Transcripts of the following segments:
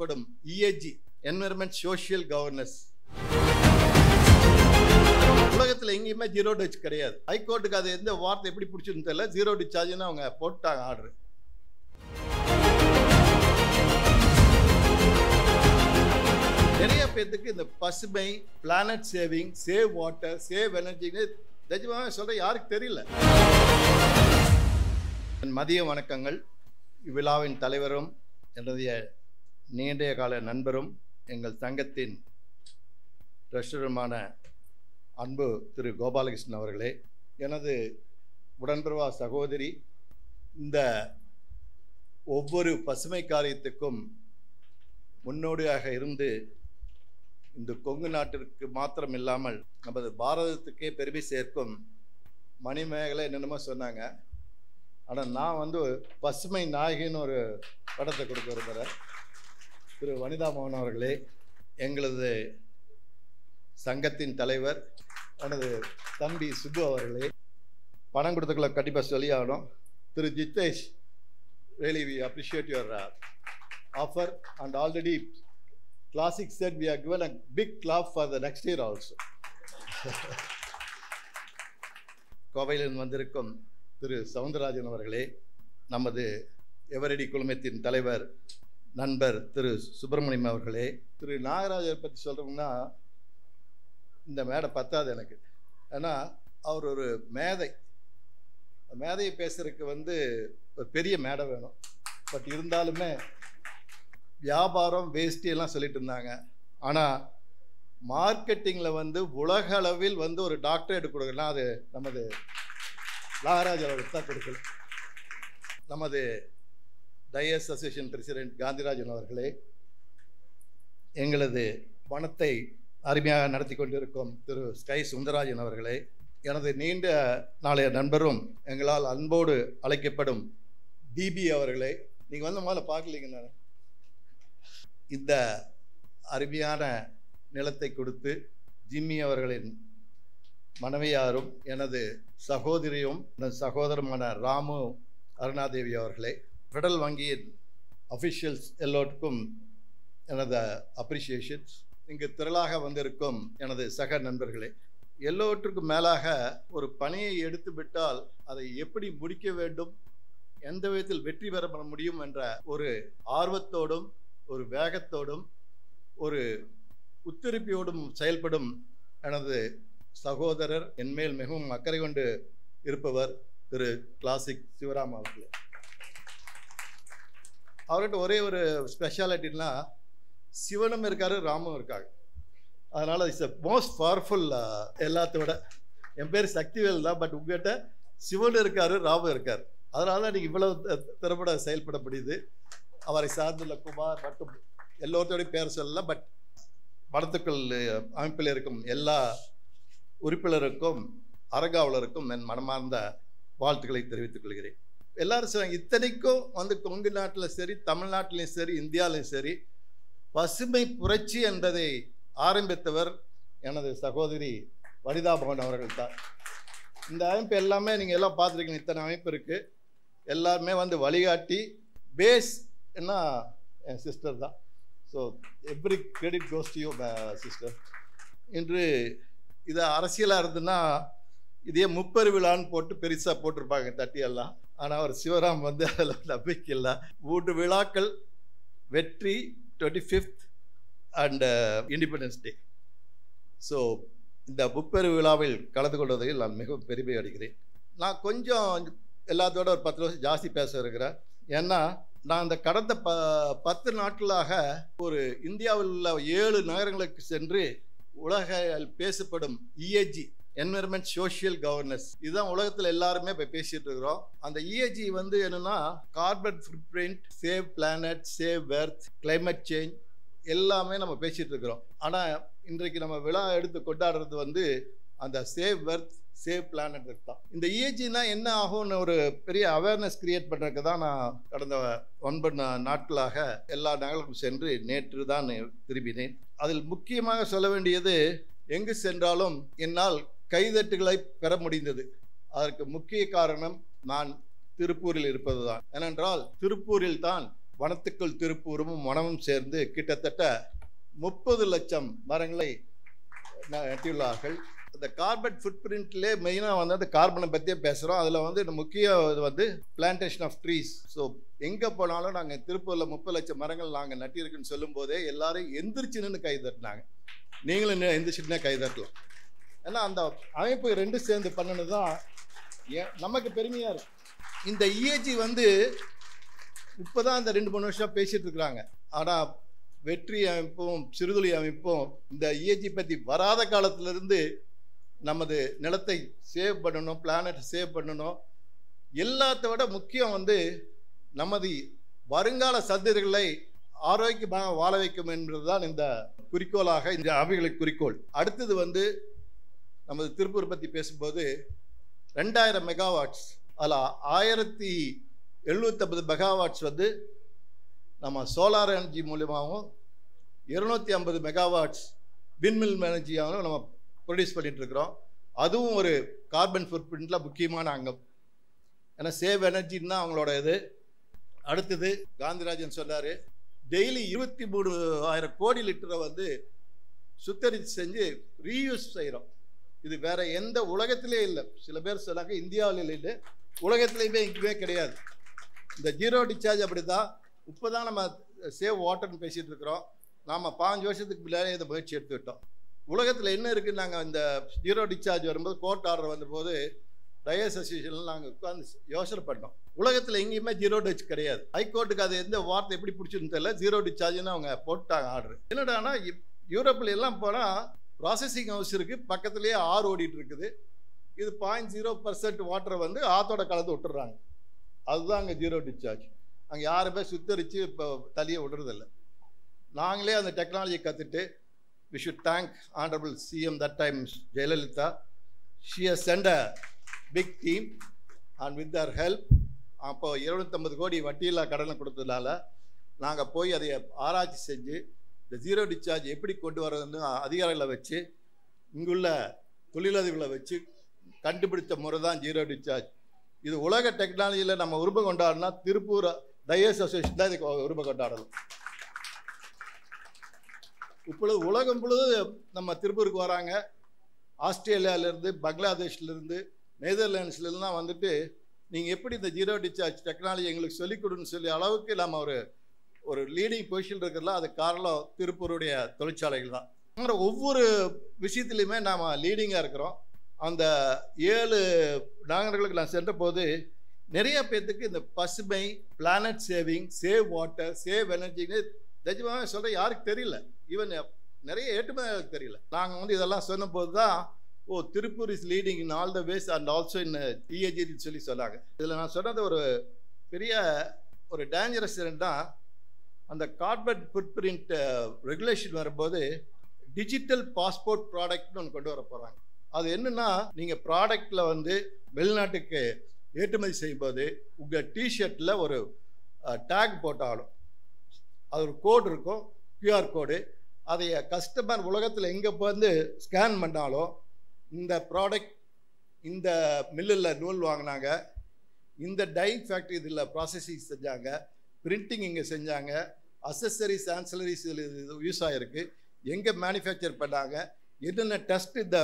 பேசப்படும் EEG environment social governance உலகத்தில் எங்கேயுமே ஜீரோ டச் கிடையாது. ஹைகோர்ட்டுக்கு அது எந்த வார்த்தை எப்படி பிடிச்சிருந்து தெரியல. ஜீரோ டிச்சார்ஜ்னு அவங்க போட்டாங்க ஆர்டர் நிறைய பேர்த்துக்கு இந்த பசுமை planet saving save water save எனர்ஜின்னு நிஜமாக சொல்கிற யாருக்கு தெரியல. மதிய வணக்கங்கள். இவ்விழாவின் தலைவரும் என்னுடைய நீண்டைய கால நண்பரும் எங்கள் சங்கத்தின் ட்ரெஷருமான அன்பு திரு கோபாலகிருஷ்ணன் அவர்களே எனது உடன்பிறவா சகோதரி இந்த ஒவ்வொரு பசுமை காரியத்துக்கும் முன்னோடியாக இருந்து இந்த கொங்கு நாட்டிற்கு மாத்திரம் இல்லாமல் நமது பாரதத்துக்கே பெருமை சேர்க்கும் மணிமேகலை என்னென்னமோ சொன்னாங்க. ஆனால் நான் வந்து பசுமை நாயகின்னு ஒரு படத்தை கொடுக்க விரும்புகிறேன் திரு வனிதா மோகன் அவர்களே எங்களது சங்கத்தின் தலைவர் எனது தம்பி சுப்பு அவர்களே பணம் கொடுத்துக்கலாம் கண்டிப்பாக சொல்லி ஆகணும் Thiru Jithesh really we appreciate your offer and already classic set we are given a big clap for the next year also கோவையிலிருந்து வந்திருக்கும் திரு சவுந்தரராஜன் அவர்களே நமது எவரடி குழுமத்தின் தலைவர் நண்பர் திரு சுப்பிரமணியம் அவர்களே. திரு நாகராஜர் பற்றி சொல்கிறோம்னா இந்த மேடை பத்தாது எனக்கு. ஏன்னா அவர் ஒரு மேதை. மேதையை பேசுறதுக்கு வந்து ஒரு பெரிய மேடை வேணும். பட் இருந்தாலுமே வியாபாரம் வேஷ்டி எல்லாம் சொல்லிட்டு இருந்தாங்க. ஆனால் மார்க்கெட்டிங்கில் வந்து உலக அளவில் வந்து ஒரு டாக்டரேட் கொடுக்கலாம் அது நமது நாகராஜ் அவர்களுக்கு தான் கொடுக்கல நமது டயஸ் அசோசியேஷன் பிரசிடென்ட் காந்திராஜன் அவர்களே எங்களது வனத்தை அருமையாக நடத்தி கொண்டிருக்கும் திரு. ஸ்கை சுந்தரராஜன் அவர்களே எனது நீண்ட நாளைய நண்பரும் எங்களால் அன்போடு அழைக்கப்படும் டிபி அவர்களே நீங்கள் வந்து முதல்ல பார்க்கலீங்க நான். இந்த அருமையான நிலத்தை கொடுத்து ஜிம்மி அவர்களின் மனைவியாரும் எனது சகோதரியும் எனது சகோதரமான ராமு அருணாதேவி அவர்களே ஃபெடரல் வங்கியின் அஃபிஷியல்ஸ் எல்லோருக்கும் எனது அப்ரிசியேஷன்ஸ் இங்கு திரளாக வந்திருக்கும் எனது சக நண்பர்களே எல்லோற்றுக்கும் மேலாக ஒரு பணியை எடுத்து விட்டால் அதை எப்படி முடிக்க வேண்டும் எந்த விதத்தில் வெற்றி பெற முடியும் என்ற ஒரு ஆர்வத்தோடும் ஒரு வேகத்தோடும் ஒரு உத்திருப்பியோடும் செயல்படும் எனது சகோதரர் என்மேல் மிகவும் அக்கறை கொண்டு இருப்பவர் திரு கிளாசிக் சிவராம் அவர்களே. அவர்கிட்ட ஒரே ஒரு ஸ்பெஷாலிட்டின்னா சிவனும் இருக்காரு ராமும் இருக்காங்க. அதனால் இட்ஸ் அ மோஸ்ட் பவர்ஃபுல் எல்லாத்தோட. என் பேர் சக்திவேல் தான் பட் உங்ககிட்ட சிவன் இருக்காரு ராமும் இருக்கார். அதனால தான் நீங்கள் இவ்வளவு திறம்பட செயல்பட முடியுது. அவரை சார்ந்துள்ள குமார் மற்றும் எல்லோருத்தோடையும் பேர் சொல்லலாம் பட் வடத்துக்கள் அமைப்பில் இருக்கும் எல்லா உறுப்பினருக்கும் அரங்காவலருக்கும் என் மனமார்ந்த வாழ்த்துக்களை தெரிவித்துக் கொள்கிறேன். எல்லாரும் சொல்லுவாங்க இத்தனைக்கும் வந்து கொங்கு நாட்டில் சரி தமிழ்நாட்டிலையும் சரி இந்தியாவிலையும் சரி பசுமை புரட்சி என்பதை ஆரம்பித்தவர் எனது சகோதரி வனிதா பவன் அவர்கள் தான். இந்த அமைப்பு எல்லாமே நீங்கள் எல்லாம் பார்த்துருக்கீங்க இத்தனை அமைப்பு இருக்குது எல்லாருமே வந்து வழிகாட்டி பேஸ் என்ன என் சிஸ்டர் தான். So every credit goes to you sister இன்று இது அரசியலாக இருந்துன்னா இதே முப்பெருவிழான்னு போட்டு பெருசாக போட்டிருப்பாங்க தட்டியெல்லாம். ஆனால் அவர் சிவராம் வந்து அதில் நம்பிக்கை இல்லை. மூன்று விழாக்கள் வெற்றி twenty fifth and independence day so இந்த முப்பெரு விழாவில் கலந்து கொள்வதில் நான் மிகவும் பெருமை அடைகிறேன். நான் கொஞ்சம் எல்லாத்தோட ஒரு பத்து வருஷம் ஜாஸ்தி பேச இருக்கிறேன். ஏன்னா நான் அந்த கடந்த ப பத்து நாட்களாக ஒரு இந்தியாவில் உள்ள ஏழு நகரங்களுக்கு சென்று உலக பேசப்படும் இஏஜி என்விரான்மெண்ட் சோஷியல் கவர்னன்ஸ் இதுதான் உலகத்தில் எல்லாருமே இப்போ பேசிட்டு இருக்கிறோம். அந்த இஏஜி வந்து என்னன்னா carbon footprint save planet save earth climate change எல்லாமே நம்ம பேசிட்டு இருக்கிறோம். ஆனால் இன்றைக்கு நம்ம விழா எடுத்து கொண்டாடுறது வந்து அந்த சேவ் வெர்த் சேவ் பிளானட் தான். இந்த இஏஜினா என்ன ஆகும்னு ஒரு பெரிய அவேர்னஸ் கிரியேட் பண்ணுறதுக்கு தான் நான் கடந்த ஒன்பது நாட்களாக எல்லா நகர்களுக்கும் சென்று நேற்று தான் திரும்பினேன். அதில் முக்கியமாக சொல்ல வேண்டியது எங்கு சென்றாலும் என்னால் கைதட்டுகளை பெற முடிந்தது. அதற்கு முக்கிய காரணம் நான் திருப்பூரில் இருப்பது தான் ஏனென்றால் திருப்பூரில் தான் வனத்துக்குள் திருப்பூரும் வனமும் சேர்ந்து கிட்டத்தட்ட முப்பது லட்சம் மரங்களை ந- நட்டியுள்ளார்கள். இந்த கார்பன் ஃபுட் பிரிண்ட்லேயே மெயினாக வந்து அந்த கார்பனை பற்றியே பேசுகிறோம் அதில் வந்து இந்த முக்கிய இது வந்து பிளான்டேஷன் ஆஃப் ட்ரீஸ் ஸோ எங்கே போனாலும் நாங்கள் திருப்பூரில் முப்பது லட்சம் மரங்கள் நாங்கள் நட்டியிருக்குன்னு சொல்லும்போதே எல்லாரும் எந்திரிச்சுன்னு கை தட்டினாங்க நீங்களும் இன்னும் எந்திரிச்சுட்டுனே கை தட்டலாம் ஏன்னா அந்த அமைப்பு ரெண்டும் சேர்ந்து பண்ணினது தான் ஏன் நமக்கு பெருமையாக இருக்கும் இந்த இஏஜி வந்து இப்போ தான் இந்த ரெண்டு மூணு வருஷம் பேசிகிட்டு இருக்கிறாங்க. ஆனால் வெற்றி அமைப்பும் சிறுதுளி அமைப்பும் இந்த இஏஜி பற்றி வராத காலத்திலிருந்து நமது நிலத்தை சேவ் பண்ணணும் பிளானட் சேவ் பண்ணணும். எல்லாத்த விட முக்கியம் வந்து நமது வருங்கால சந்ததிகளை ஆரோக்கியமாக வாழ வைக்கும் என்பதுதான் இந்த குறிக்கோளாக இந்த அவைகளுக்கு குறிக்கோள். அடுத்தது வந்து நமது திருப்பூர் பற்றி பேசும்போது ரெண்டாயிரம் மெகாவாட்ஸ் அதில் ஆயிரத்தி எழுநூற்றம்பது மெகாவாட்ஸ் வந்து நம்ம சோலார் எனர்ஜி மூலியமாகவும் இருநூற்றி ஐம்பது மெகாவாட்ஸ் விண்மில் எனர்ஜியாகவும் நம்ம ப்ரொடியூஸ் பண்ணிகிட்ருக்குறோம் இருக்கிறோம். அதுவும் ஒரு கார்பன் ஃபுட் பிரிண்டில் முக்கியமான அங்கம். ஏன்னா சேவ் எனர்ஜின்னு தான் அவங்களோட இது. அடுத்தது காந்திராஜன் சொன்னார் டெய்லி இருபத்தி மூணு ஆயிரம் கோடி லிட்டரை வந்து சுத்தரித்து செஞ்சு ரீயூஸ் செய்கிறோம் இது வேற எந்த உலகத்திலே இல்லை. சில பேர் சொல்லாங்க இந்தியாவில் இல்லை. உலகத்திலையுமே எங்கேயுமே கிடையாது. இந்த ஜீரோ டிஸ்சார்ஜ் அப்படி தான் இப்போ தான் நம்ம சேவ் வாட்டர்னு பேசிகிட்டு இருக்கிறோம். நாம் பாஞ்சு வருஷத்துக்கு முன்னாடி இந்த முயற்சி எடுத்துக்கிட்டோம் உலகத்தில் என்ன இருக்குன்னு நாங்கள் இந்த ஜீரோ டிஸ்சார்ஜ் வரும்போது கோர்ட் ஆர்டர் வந்தபோது டயஸ் அசோசியேஷனில் நாங்கள் உட்காந்து யோசனை பண்ணோம். உலகத்தில் எங்கேயுமே ஜீரோ டச் கிடையாது. ஹைகோர்ட்டுக்கு அது எந்த வார்த்தை எப்படி பிடிச்சிருந்து தெரியல. ஜீரோ டிஸ்சார்ஜ்னு அவங்க போட்டாங்க ஆர்டர். என்னடானா இப்- யூரோப்பில் எல்லாம் போனால் ப்ராசஸிங் ஹவுஸ் இருக்குது பக்கத்துலேயே ஆறு ஓடிட்டு இருக்குது. இது பாயிண்ட் ஜீரோ பர்சன்ட் வாட்டரை வந்து ஆத்தோட கலந்து விட்டுறாங்க. அதுதான் அங்கே ஜீரோ டிஸ்சார்ஜ் அங்கே யாருமே சுத்தரித்து இப்போ தலையை விடுறதில்ல. நாங்களே அந்த டெக்னாலஜியை கற்றுட்டு we should thank honourable CM that time Jayalalithaa she has sent a big team and with their help அப்போ இருநூத்தம்பது கோடி வட்டியில்லா கடனை கொடுத்ததுனால நாங்கள் போய் அதை ஆராய்ச்சி செஞ்சு இந்த ஜீரோ டிஸ்சார்ஜ் எப்படி கொண்டு வரதுன்னு அதிகாரிகளை வச்சு இங்குள்ள தொழிலதிபர்களை வச்சு கண்டுபிடிச்ச முறை தான் ஜீரோ டிஸ்சார்ஜ் இது உலக டெக்னாலஜியில் நம்ம உருவம் கொண்டாடுனா திருப்பூர் டையர்ஸ் அசோசியேஷன் தான் இதுக்கு உருவம் கொண்டாடணும் இப்பொழுது உலகம் பொழுது நம்ம திருப்பூருக்கு வராங்க. ஆஸ்திரேலியாவிலேருந்து பங்களாதேஷ்லேருந்து நெதர்லாண்ட்ஸ்லாம் வந்துட்டு நீங்கள் எப்படி இந்த ஜீரோ டிஸ்சார்ஜ் டெக்னாலஜி எங்களுக்கு சொல்லிக் கொடுன்னு சொல்லி அளவுக்கு நம்ம ஒரு ஒரு லீடிங் பொசிஷன் இருக்கிறதுல அது காரணம் திருப்பூருடைய தொழிற்சாலைகள் தான் ஒவ்வொரு விஷயத்துலையுமே நாம் லீடிங்காக இருக்கிறோம். அந்த ஏழு நாகர்களுக்கு நான் சென்ற போது நிறைய பேர்த்துக்கு இந்த பசுமை planet saving save water save எனர்ஜின்னு நிஜமாக சொல்கிற யாருக்கு தெரியல. ஈவன் நிறைய ஏற்றுமதியாளருக்கு தெரியல. நாங்கள் வந்து இதெல்லாம் சொன்னபோது தான் ஓ Tiruppur is leading in all the ways and also in டிஏஜின்னு சொல்லி சொன்னாங்க. இதில் நான் சொன்னது ஒரு பெரிய ஒரு டேஞ்சரஸ் தான் அந்த கார்பன் ஃபுட் பிரிண்ட் ரெகுலேஷன் வரும்போது டிஜிட்டல் பாஸ்போர்ட் ப்ராடக்ட்னு ஒன்று கொண்டு வர போகிறாங்க அது என்னென்னா நீங்கள் ப்ராடக்டில் வந்து வெளிநாட்டுக்கு ஏற்றுமதி செய்யும்போது உங்கள் டிஷர்ட்டில் ஒரு uh, டேக் போட்டாலும் அது ஒரு கோடு இருக்கும் கியூஆர் கோடு அதை கஸ்டமர் உலகத்தில் எங்கே வந்து ஸ்கேன் பண்ணாலும் இந்த ப்ராடக்ட் இந்த மில்லில் நூல் வாங்கினாங்க இந்த டைங் ஃபேக்ட்ரி இதில் ப்ராசஸிங் செஞ்சாங்க பிரிண்டிங் இங்கே செஞ்சாங்க அசசரிஸ் ஆன்சலரிஸ் இதில் யூஸ் ஆகிருக்கு எங்கே மேனுஃபேக்சர் பண்ணாங்க? என்னென்ன டெஸ்ட் இந்த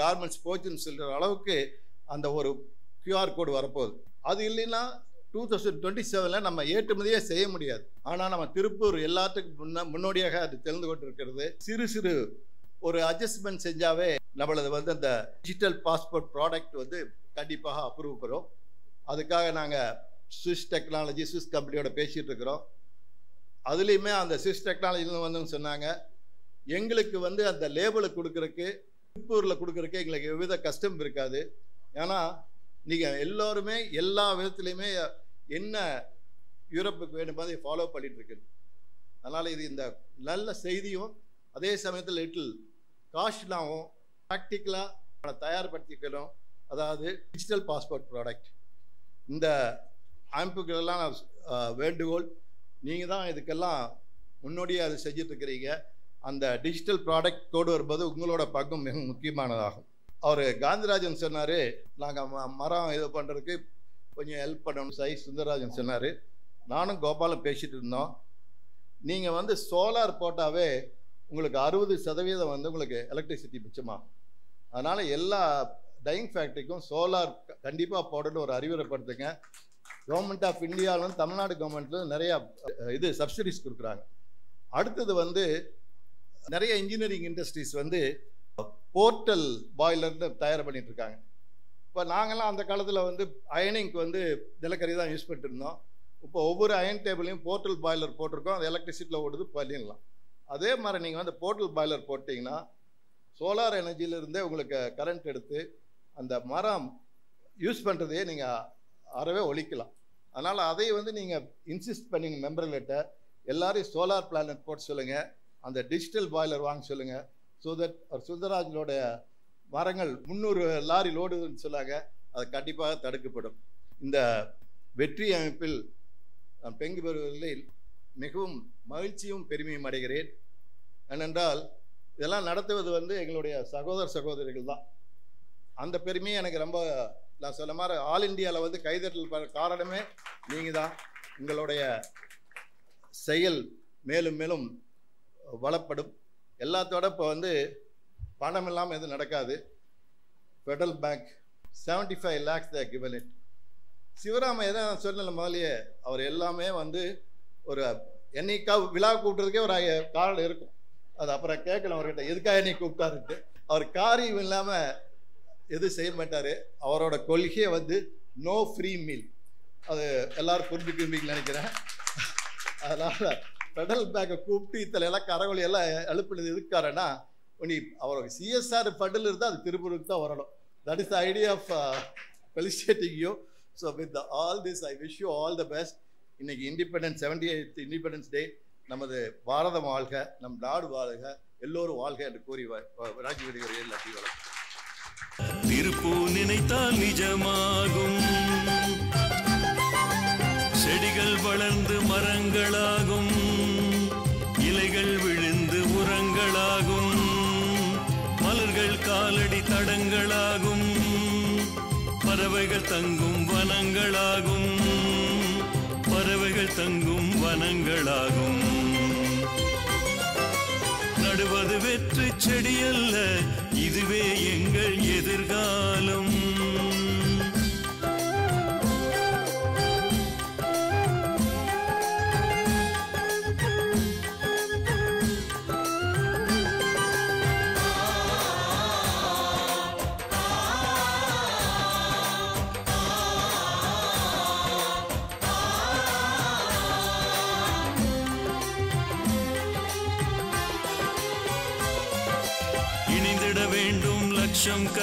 கார்மெண்ட்ஸ் போச்சுன்னு சொல்கிற அளவுக்கு அந்த ஒரு கியூஆர் கோடு வரப்போகுது. அது இல்லைன்னா டூ தௌசண்ட் டுவெண்ட்டி செவனில் நம்ம ஏற்றுமதியே செய்ய முடியாது. ஆனால் நம்ம திருப்பூர் எல்லாத்துக்கும் முன்ன முன்னோடியாக அது தெரிந்து கொண்டு இருக்கிறது சிறு சிறு ஒரு அட்ஜஸ்ட்மெண்ட் செஞ்சாவே நம்மளது வந்து அந்த டிஜிட்டல் பாஸ்போர்ட் ப்ராடக்ட் வந்து கண்டிப்பாக அப்ரூவ் பெறும். அதுக்காக நாங்கள் சுவிஸ் டெக்னாலஜி சுவிஸ் கம்பெனியோட பேசிகிட்டு இருக்கிறோம். அதுலேயுமே அந்த சிஸ் டெக்னாலஜின்னு வந்து சொன்னாங்க. எங்களுக்கு வந்து அந்த லேபிளை கொடுக்குறக்கு திருப்பூரில் கொடுக்குறக்கு எங்களுக்கு எவ்வித கஷ்டம் இருக்காது. ஏன்னா நீங்கள் எல்லோருமே எல்லா விதத்துலையுமே என்ன யூரோப்புக்கு வேணும் அதை ஃபாலோ பண்ணிட்டு இருக்குது அதனால் இது இந்த நல்ல செய்தியும் அதே சமயத்தில் லிட்டில் காஸ்ட்லாகவும் ப்ராக்டிக்கலாக தயார்படுத்திக்கணும். அதாவது டிஜிட்டல் பாஸ்போர்ட் ப்ராடக்ட் இந்த அமைப்புகளெல்லாம் நான், வேண்டுகோள் நீங்கள் தான் இதுக்கெல்லாம் முன்னோடியாக அதை செஞ்சிட்ருக்கிறீங்க அந்த டிஜிட்டல் ப்ராடக்ட் கோடு வரும்போது உங்களோட பங்கும் மிக முக்கியமானதாகும். அவர் காந்திராஜன் சொன்னார் நாங்கள் மரம் இது பண்ணுறதுக்கு கொஞ்சம் ஹெல்ப் பண்ணணும். சை சுந்தரராஜன் சொன்னார் நானும் கோபாலும் பேசிகிட்டு இருந்தோம். நீங்கள் வந்து சோலார் போட்டாவே உங்களுக்கு அறுபது சதவீதம் வந்து உங்களுக்கு எலக்ட்ரிசிட்டி மிச்சமாகும். அதனால் எல்லா டைங் ஃபேக்ட்ரிக்கும் சோலார் கண்டிப்பாக போடணும்னு ஒரு அறிவுரைப்படுத்துங்க கவர்மெண்ட் ஆஃப் இந்தியாவிலும் தமிழ்நாடு கவர்மெண்ட்லும் நிறையா இது சப்சிடிஸ் கொடுக்குறாங்க. அடுத்தது வந்து நிறைய இன்ஜினியரிங் இண்டஸ்ட்ரீஸ் வந்து போர்ட்டல் பாய்லர்னு தயார் பண்ணிட்டு இருக்காங்க. இப்போ நாங்கள்லாம் அந்த காலத்தில் வந்து அயனிங்க்கு வந்து நிலக்கரி தான் யூஸ் பண்ணிட்டுருந்தோம் இப்போ ஒவ்வொரு அயன் டேபிளையும் போர்ட்டல் பாய்லர் போட்டிருக்கோம். அது எலக்ட்ரிசிட்டியில் ஓடுது பண்ணிடலாம் அதே மாதிரி நீங்கள் வந்து போர்ட்டல் பாய்லர் போட்டிங்கன்னா சோலார் எனர்ஜியிலிருந்தே உங்களுக்கு கரண்ட் எடுத்து அந்த மரம் யூஸ் பண்ணுறதையே நீங்கள் அறவே ஒழிக்கலாம். அதனால் அதை வந்து நீங்கள் இன்சிஸ்ட் பண்ணிங்க மெம்பர்கிட்ட எல்லாரையும் சோலார் பிளானட் போட்டு சொல்லுங்கள் அந்த டிஜிட்டல் பாய்லர் வாங்க சொல்லுங்கள் ஸோ தட் சுந்தராஜனோட மரங்கள் முந்நூறு லாரி லோடுன்னு சொன்னாங்க. அது கண்டிப்பாக தடுக்கப்படும். இந்த வெற்றி அமைப்பில் நான் பெங்கு பெறுவதில் மிகவும் மகிழ்ச்சியும் பெருமையும் அடைகிறேன். ஏனென்றால் இதெல்லாம் நடத்துவது வந்து எங்களுடைய சகோதர சகோதரிகள் தான். அந்த பெருமையை எனக்கு ரொம்ப நான் சொன்ன மாதிரி ஆல் இந்தியாவில் வந்து கைதட்டல் காரணமே நீங்கள் தான் உங்களுடைய செயல் மேலும் மேலும் வளப்படும். எல்லாத்தோட இப்போ வந்து பணம் இல்லாமல் எதுவும் நடக்காது. Federal Bank seventy five lakhs the given it Sivarama எதாவது முதலியே அவர் எல்லாமே வந்து ஒரு என்னைக்கா விழா கூப்பிட்றதுக்கே ஒரு காரணம் இருக்கும். அது அப்புறம் கேட்கல அவர்கிட்ட எதுக்காக என்னை கூப்பிட்டாருட்டு அவர் காரியம் இல்லாமல் எதுவும் செய்ய மாட்டார் அவரோட கொள்கையை வந்து நோ ஃப்ரீ மீல் அது எல்லாரும் புரிஞ்சுக்கிறீங்கன்னு நினைக்கிறேன். அதனால் ஃபெடரல் பேங்கை கூப்பிட்டு இத்தனை எல்லாம் கரவொலி எல்லாம் எழுப்பினது எதுக்காரன்னா நீ அவரோட சிஎஸ்ஆர் ஃபண்டில் இருந்தால் அது திருப்பூருக்கு தான் வரணும். That is the idea of felicitating you so with all this I wish you all the best இன்னைக்கு independence seventy eighth independence day நமது பாரதம் வாழ்க நம் நாடு வாழ்க. எல்லோரும் வாழ்க என்று கூறி ராஜீவ் விடுகிற எல்லாத்தையும் வளர்க்கும் திருப்பூ நினைத்தால் நிஜமாகும். செடிகள் வளர்ந்து மரங்களாகும். இலைகள் விழுந்து உரங்களாகும். மலர்கள் காலடி தடங்களாகும். பறவைகள் தங்கும் வனங்களாகும். பறவைகள் தங்கும் வனங்களாகும். நடுவது வெற்று செடி இதுவே எங்கள் எதிர்காலம்.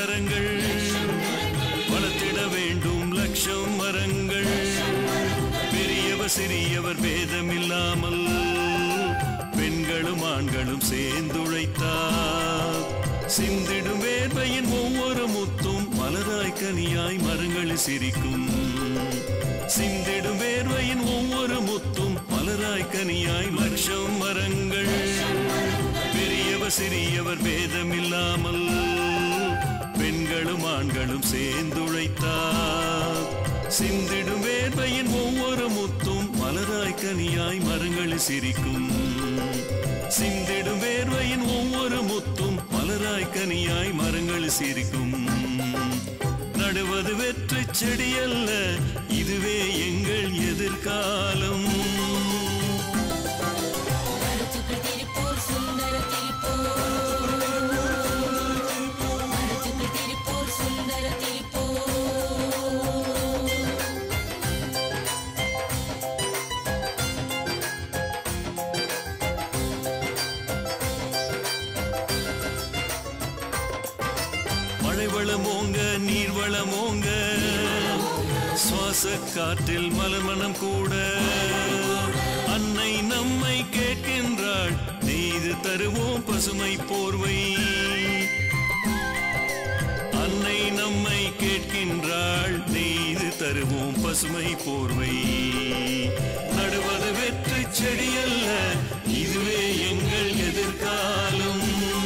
கரங்கள் வளர்த்திட வேண்டும் லட்சம் மரங்கள். பெரியவர் சிறியவர் பேதமில்லாமல் பெண்களும் ஆண்களும் சேர்ந்துழைத்தார். சிந்திடும் வேர்வையின் ஒவ்வொரு முத்தும் மலராய் கனியாய் மரங்களில் சிரிக்கும். சிந்திடும் வேர்வையின் ஒவ்வொரு முத்தும் மலராய் கனியாய் லட்சம் மரங்கள். பெரியவர் சிறியவர் பேதமில்லாமல் பெண்களும் ஆண்களும் சேர்ந்துழைத்தார். சிந்திடும் வேர்வையின் ஒவ்வொரு முத்தும் மலராய் கனியாய் மரங்களில் சிரிக்கும். சிந்திடும் வேர்வையின் ஒவ்வொரு முத்தும் மலராய் கனியாய் மரங்களில் சிரிக்கும். நடுவது வெற்றி செடியல்ல இதுவே எங்கள் எதிர்காலம். மழை வளமோங்க நீர் வளமோங்க. சுவாச காற்றில் மலமணம் கூட. அன்னை நம்மை கேட்கின்றாள் நெய்து தருவோம் பசுமை போர்வை. அன்னை நம்மை கேட்கின்றாள் நெய்து தருவோம் பசுமை போர்வை. நடுவது வெற்றி செடியல்ல இதுவே எங்கள் எதிர்காலம்.